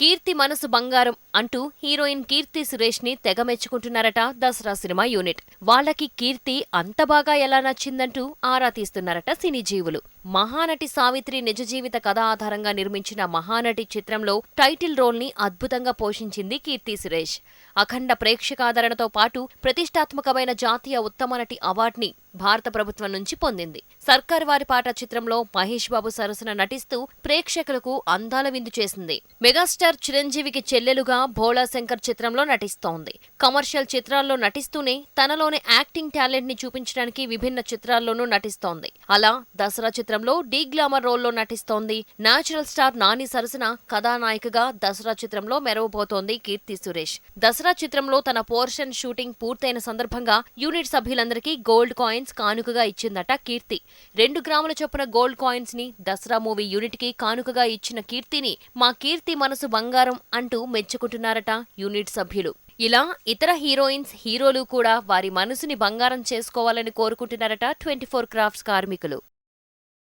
కీర్తి మనసు బంగారం అంటూ హీరోయిన్ కీర్తి సురేష్ని తెగ మెచ్చుకుంటున్నారట దసరా సినిమా యూనిట్. వాళ్ళకి కీర్తి అంత బాగా ఎలా నచ్చిందంటూ ఆరా తీస్తున్నారట సినీ జీవులు. మహానటి సావిత్రి నిజ జీవిత కథ ఆధారంగా నిర్మించిన మహానటి చిత్రంలో టైటిల్ రోల్ని అద్భుతంగా పోషించింది కీర్తి సురేష్. అఖండ ప్రేక్షకాదరణతో పాటు ప్రతిష్టాత్మకమైన జాతీయ ఉత్తమ నటి అవార్డుని భారత ప్రభుత్వం నుంచి పొందింది. సర్కార్ వారి పాట చిత్రంలో మహేష్ బాబు సరసన నటిస్తూ ప్రేక్షకులకు అందాల విందు చేసింది. మెగాస్టార్ చిరంజీవికి చెల్లెలుగా భోళా శంకర్ చిత్రంలో నటిస్తోంది. కమర్షియల్ చిత్రాల్లో నటిస్తూనే తనలోని యాక్టింగ్ టాలెంట్ని చూపించడానికి విభిన్న చిత్రాల్లోనూ నటిస్తోంది. అలా దసరా చిత్రంలో డీ గ్లామర్ రోల్లో నటిస్తోంది. నాచురల్ స్టార్ నాని సరసన కథానాయికగా దసరా చిత్రంలో మెరవబోతోంది కీర్తి సురేష్. దసరా చిత్రంలో తన పోర్షన్ షూటింగ్ పూర్తయిన సందర్భంగా యూనిట్ సభ్యులందరికీ గోల్డ్ కాయిన్స్ కానుకగా ఇచ్చిందట కీర్తి. రెండు గ్రాముల చొప్పున గోల్డ్ కాయిన్స్ని దసరా మూవీ యూనిట్కి కానుకగా ఇచ్చిన కీర్తిని మా కీర్తి మనసు బంగారం అంటూ మెచ్చుకుంటున్నారట యూనిట్ సభ్యులు. ఇలా ఇతర హీరోయిన్స్ హీరోలు కూడా వారి మనసుని బంగారం చేసుకోవాలని కోరుకుంటున్నారట ట్వంటీ ఫోర్ క్రాఫ్ట్స్ కార్మికులు.